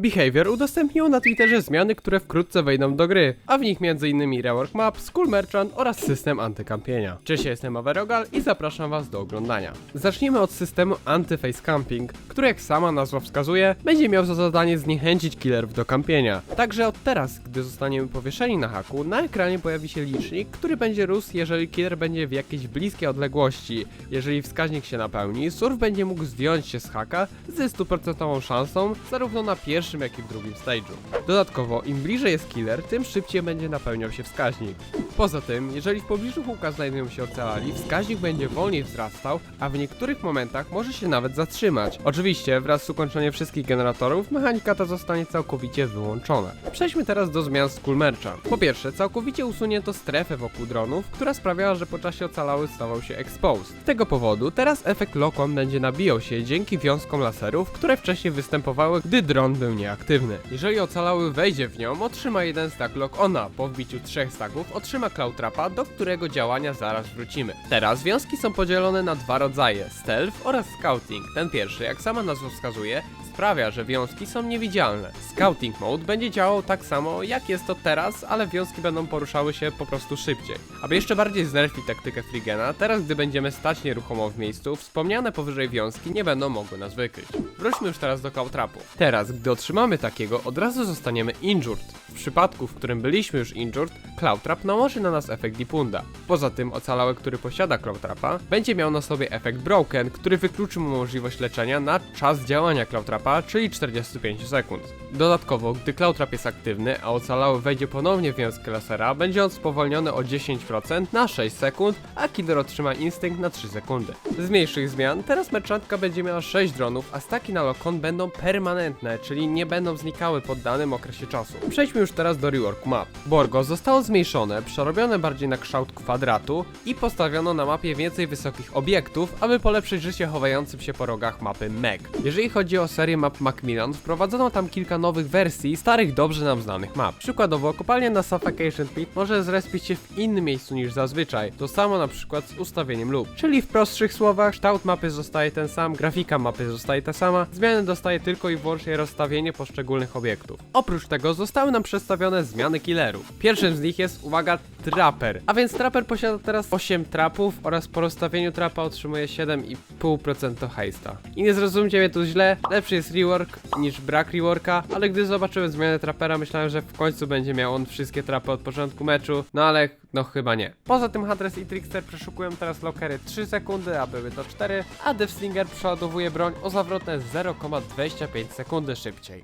Behavior udostępnił na Twitterze zmiany, które wkrótce wejdą do gry, a w nich m.in. rework map, school merchant oraz system antykampienia. Cześć, jestem Averogal i zapraszam was do oglądania. Zacznijmy od systemu anti-face camping, który jak sama nazwa wskazuje, będzie miał za zadanie zniechęcić killerów do kampienia. Także od teraz, gdy zostaniemy powieszeni na haku, na ekranie pojawi się licznik, który będzie rósł, jeżeli killer będzie w jakiejś bliskiej odległości. Jeżeli wskaźnik się napełni, surf będzie mógł zdjąć się z haka ze 100% szansą, zarówno na pierwszym, jak i w drugim stage'u. Dodatkowo, im bliżej jest killer, tym szybciej będzie napełniał się wskaźnik. Poza tym, jeżeli w pobliżu huka znajdują się ocalali, wskaźnik będzie wolniej wzrastał, a w niektórych momentach może się nawet zatrzymać. Oczywiście, wraz z ukończeniem wszystkich generatorów, mechanika ta zostanie całkowicie wyłączona. Przejdźmy teraz do zmian z Cool Mercha. Po pierwsze, całkowicie usunięto strefę wokół dronów, która sprawiała, że po czasie ocalały stawał się exposed. Z tego powodu teraz efekt lock-on będzie nabijał się dzięki wiązkom laserów, które wcześniej występowały, gdy dron był nieaktywny. Jeżeli ocalały wejdzie w nią, otrzyma jeden stack lock-ona. Po wbiciu trzech stacków otrzyma Cloud Trapa, do którego działania zaraz wrócimy. Teraz wiązki są podzielone na dwa rodzaje, stealth oraz scouting. Ten pierwszy, jak sama nazwa wskazuje, sprawia, że wiązki są niewidzialne. Scouting mode będzie działał tak samo jak jest to teraz, ale wiązki będą poruszały się po prostu szybciej. Aby jeszcze bardziej znerfić taktykę Frigena, teraz gdy będziemy stać nieruchomo w miejscu, wspomniane powyżej wiązki nie będą mogły nas wykryć. Wróćmy już teraz do Cloudtrapu. Teraz, gdy otrzymamy takiego, od razu zostaniemy injured. W przypadku, w którym byliśmy już injured, Cloudtrap nałoży na nas efekt Dipunda. Poza tym ocalały, który posiada Cloudtrapa, będzie miał na sobie efekt Broken, który wykluczy mu możliwość leczenia na czas działania Cloudtrapa, czyli 45 sekund. Dodatkowo, gdy Cloudtrap jest aktywny, a ocalały wejdzie ponownie w wiązkę lasera, będzie on spowolniony o 10% na 6 sekund, a killer otrzyma instynkt na 3 sekundy. Z mniejszych zmian, teraz merchantka będzie miała 6 dronów, a staki na lokon będą permanentne, czyli nie będą znikały po danym okresie czasu. Przejdźmy już teraz do rework map. Borgo zostało zmniejszone, przerobione bardziej na kształt kwadratu i postawiono na mapie więcej wysokich obiektów, aby polepszyć życie chowającym się po rogach mapy Meg. Jeżeli chodzi o serię map Macmillan, wprowadzono tam kilka nowych wersji starych dobrze nam znanych map. Przykładowo, kopalnia na Suffocation Pit może zrespić się w innym miejscu niż zazwyczaj. To samo na przykład z ustawieniem lub. Czyli w prostszych słowach, kształt mapy zostaje ten sam, grafika mapy zostaje ta sama, zmiany dostaje tylko i wyłącznie rozstawienie poszczególnych obiektów. Oprócz tego zostały nam przedstawione zmiany killerów. Pierwszym z nich jest, uwaga, Trapper. A więc Trapper posiada teraz 8 trapów oraz po rozstawieniu trapa otrzymuje 7,5% hejsta. I nie zrozumcie mnie tu źle, lepszy jest rework niż brak reworka, ale gdy zobaczyłem zmianę Trappera myślałem, że w końcu będzie miał on wszystkie trapy od początku meczu, no ale no chyba nie. Poza tym Huntress i Trickster przeszukują teraz lokery 3 sekundy, a były to 4, a Deathslinger przeładowuje broń o zawrotne 0,25 sekundy szybciej.